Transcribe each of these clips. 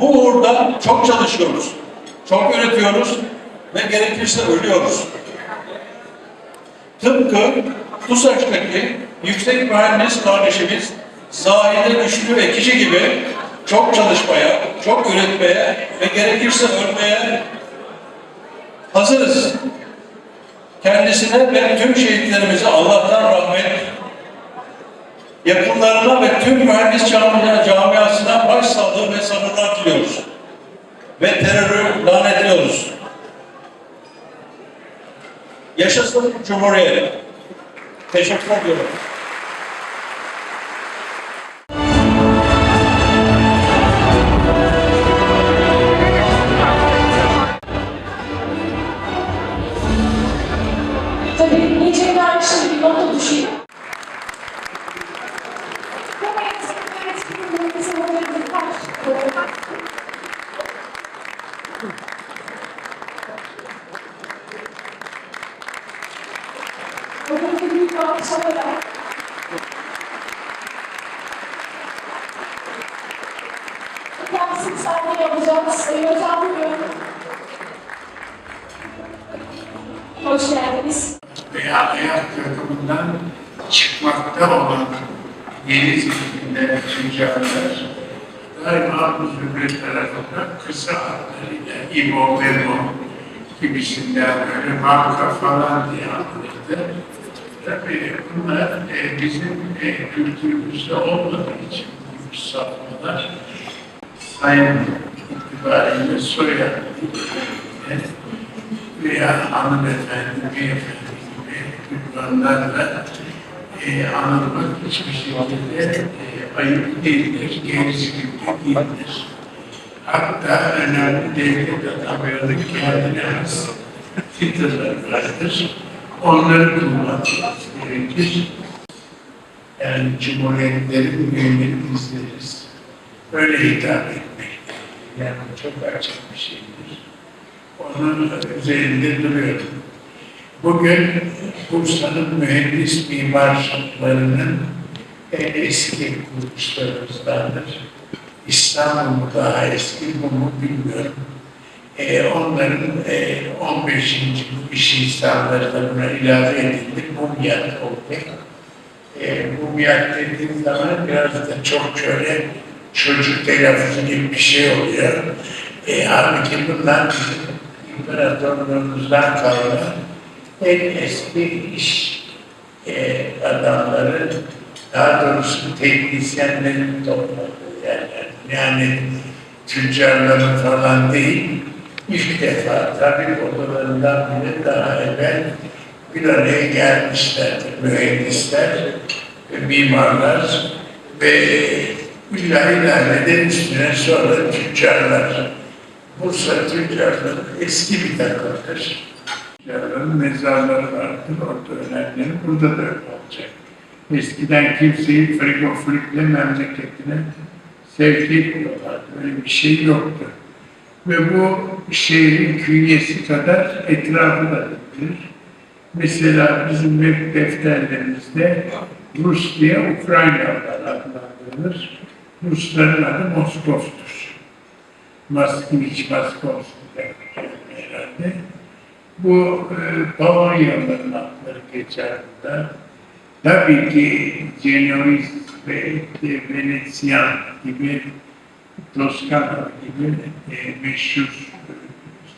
bu uğurda çok çalışıyoruz. Çok üretiyoruz ve gerekirse ölüyoruz. Tıpkı TUSAŞ'taki yüksek mühendis kardeşimiz Zahide Güçlü Ekici gibi çok çalışmaya, çok üretmeye ve gerekirse ölmeye hazırız. Kendisine ve tüm şehitlerimize Allah'tan rahmet, yakınlarına ve tüm mühendis camia, camiasına başsağlığı ve sabırlar diliyoruz. Ve terörü lanetliyoruz. Yaşasın Cumhuriyet. Teşekkür ediyorum. Ayak takımından çıkmakta olan yeni zihninde tüccarlar daima zümre tarafında kısa adlarıyla İbo, Memo gibisinden böyle marka falan diye anılırdı. Tabii bunlar e, bizim e, kültürümüzde olmadığı için bu sapmalar sayın itibariyle soyadı veya hanımefendi, beyefendi gibi ünvanlarla e, anılmak hiçbir şekilde e, ayıp değildir, gerisi gibi değildir. Hatta önemli devlet adamları kendine has titreler vardır. Onları kullanmak gerekir. Yani cumhuriyetlerin mühimini izleriz. Öyle hitap etmek. Yani çok açık bir şeydir onun üzerinde duruyorum. Bugün Bursa'nın mühendis mimarlarının en eski kuruluşlarımızdandır. İstanbul daha eski bu mu bilmiyorum. Ee, onların e, 15. iş insanları da buna ilave edildi. Mumyat oldu. E, mumyat dediğim zaman biraz da çok şöyle çocuk telaffuzu gibi bir şey oluyor. E, halbuki bunlar imparatorluğumuzdan kalma en eski iş e, adamları, daha doğrusu teknisyenlerin topladığı yerler. Yani tüccarların falan değil, ilk defa tabip odalarından bile daha evvel bir araya gelmişlerdir. Mühendisler, mimarlar ve ilahilerden üstüne sonra tüccarlar. Bursa tüccarların eski bir takımdır. Tüccarların mezarları vardır, orada ölenleri burada da öyle olacak. Eskiden kimseyi frigoflikle memleketine sevk etmiyorlardı. Öyle bir şey yoktu. Ve bu şehrin künyesi kadar etrafı da bilir. Mesela bizim web defterlerimizde Rus diye Ukraynalılar adlandırılır. Rusların adı Moskov'dur. Maskevich, Maskovski herhalde. Bu e, Polonyalıların adları geçer burada. Tabii ki Genovis ve Venetsyan gibi, Toskana gibi e, meşhur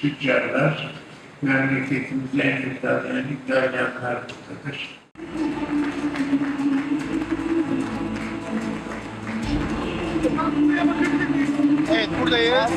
tüccarlar memleketimize en İtalyan, İtalyanlar buradadır. Evet buradayız.